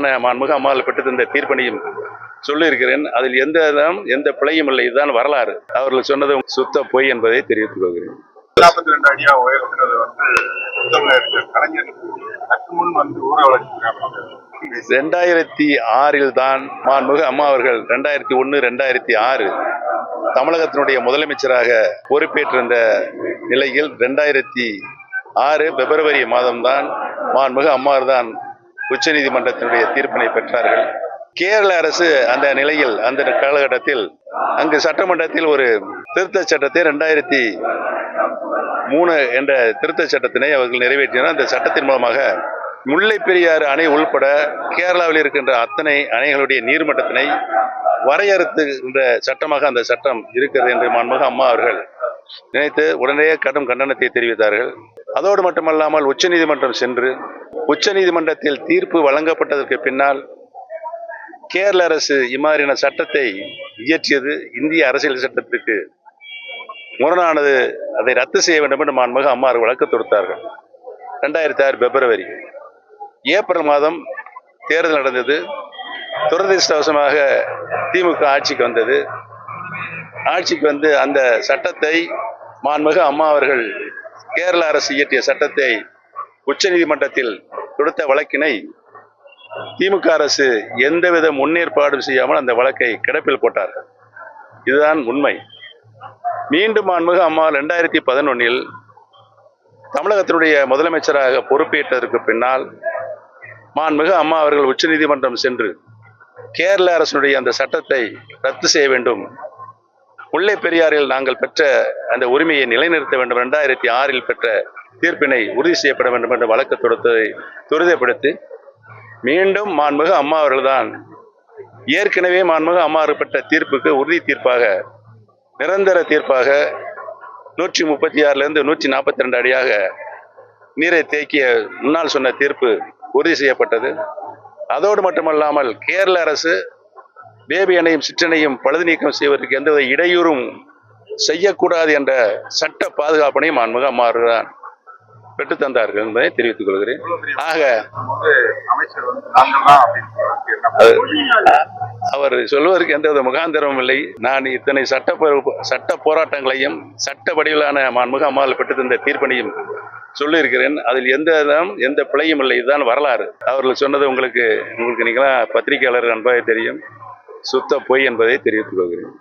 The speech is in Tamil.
வடிவிலான மாண்புக அம்மாள் பெற்று தந்த தீர்ப்பனையும் சொல்லியிருக்கிறேன். அதில் எந்த எந்த பிழையும் இல்லை. இதுதான் வரலாறு. அவர்கள் சொன்னது சுத்த பொய் என்பதை தெரிவித்துக் கொள்கிறேன். நாற்பத்தி ரெண்டு அடியா உயர்த்தினது வந்து முத்தமிழர் கலைஞர் சற்று முன் வந்து ஊர வளர்ச்சிருக்காங்க ரெண்டாயிரத்தி ஆறில் தான் மாண்புக அம்மா அவர்கள் ரெண்டாயிரத்தி ஒன்று ரெண்டாயிரத்தி ஆறு தமிழகத்தினுடைய முதலமைச்சராக பொறுப்பேற்றிருந்த நிலையில் ரெண்டாயிரத்தி ஆறு பிப்ரவரி மாதம்தான் மாண்புக அம்மாவர் தான் உச்சநீதிமன்றத்தினுடைய தீர்ப்பினை பெற்றார்கள். கேரள அரசு அந்த நிலையில் அந்த காலகட்டத்தில் அங்கு சட்டமன்றத்தில் ஒரு திருத்த சட்டத்தை ரெண்டாயிரத்தி மூணு என்ற திருத்த சட்டத்தினை அவர்கள் நிறைவேற்றினர். அந்த சட்டத்தின் மூலமாக முல்லை பெரியாறு அணை உள்பட கேரளாவில் இருக்கின்ற அத்தனை அணைகளுடைய நீர்மட்டத்தினை வரையறுத்துகின்ற சட்டமாக அந்த சட்டம் இருக்கிறது என்று மாண்புக அம்மா அவர்கள் நினைத்து உடனே கடும் கண்டனத்தை தெரிவித்தார்கள். அதோடு மட்டுமல்லாமல் உச்சநீதிமன்றம் சென்று உச்சநீதிமன்றத்தில் தீர்ப்பு வழங்கப்பட்டதற்கு பின்னால் கேரள அரசு இம்மாதிரியான சட்டத்தை இயற்றியது இந்திய அரசியல் சட்டத்திற்கு முரணானது. அதை ரத்து செய்ய வேண்டும் என்று மாண்புக அம்மா அவர்கள் வழக்கு தொடுத்தார்கள். ரெண்டாயிரத்தி ஆறு பிப்ரவரி ஏப்ரல் மாதம் தேர்தல் நடந்தது. துரதிருஷ்டவசமாக திமுக ஆட்சிக்கு வந்தது. ஆட்சிக்கு வந்து அந்த சட்டத்தை மாண்புக அம்மா அவர்கள் கேரள அரசு இயற்றிய சட்டத்தை உச்சநீதிமன்றத்தில் கொடுத்த வழக்கினை திமுக அரசு எந்தவித முன்னேற்பாடும் செய்யாமல் அந்த வழக்கை கிடப்பில் போட்டார்கள் இதுதான் உண்மை. மீண்டும் மாண்புக அம்மா ரெண்டாயிரத்தி பதினொன்னில் தமிழகத்தினுடைய முதலமைச்சராக பொறுப்பேற்றதற்கு பின்னால் மாண்புமிகு அம்மா அவர்கள் உச்சநீதிமன்றம் சென்று கேரள அரசினுடைய அந்த சட்டத்தை ரத்து செய்ய வேண்டும் முல்லை பெரியாறில் நாங்கள் பெற்ற அந்த உரிமையை நிலைநிறுத்த வேண்டும். ரெண்டாயிரத்தி ஆறில் பெற்ற தீர்ப்பினை உறுதி செய்யப்பட வேண்டும் என்ற வழக்கு தொடுத்ததை துரிதப்படுத்தி மீண்டும் மாண்புக அம்மா அவர்கள்தான் ஏற்கனவே மாண்புக அம்மா பெற்ற தீர்ப்புக்கு உறுதி தீர்ப்பாக நிரந்தர தீர்ப்பாக நூற்றி முப்பத்தி ஆறுலேருந்து நூற்றி நாற்பத்தி ரெண்டு அடியாக நீரை தேக்கிய முன்னால் சொன்ன தீர்ப்பு உறுதி செய்யப்பட்டது. அதோடு மட்டுமல்லாமல் கேரள அரசு பேபி அணையும் சிற்றணையும் பழுது நீக்கம் செய்வதற்கு எந்தவித இடையூறும் செய்யக்கூடாது என்ற சட்ட பாதுகாப்பினையும் மாண்புக அம்மாறுதான் பெற்றுத்தந்தார்கள் என்பதை தெரிவித்துக் கொள்கிறேன். ஆக அமைச்சர் அவர் சொல்வதற்கு எந்தவித முகாந்திரமும் இல்லை. நான் இத்தனை சட்ட சட்ட போராட்டங்களையும் சட்ட வடிவிலான மாண்புக அம்மாவில் பெற்று தந்த தீர்ப்பனையும் சொல்லியிருக்கிறேன். அதில் எந்த விதம் எந்த பிழையும் இல்லை. இதுதான் வரலாறு. அவர்கள் சொன்னது உங்களுக்கு உங்களுக்கு நீங்களா பத்திரிகையாளர் அன்பாக தெரியும். சுத்த பொய் என்பதை தெரிவித்துக் கொள்கிறேன்.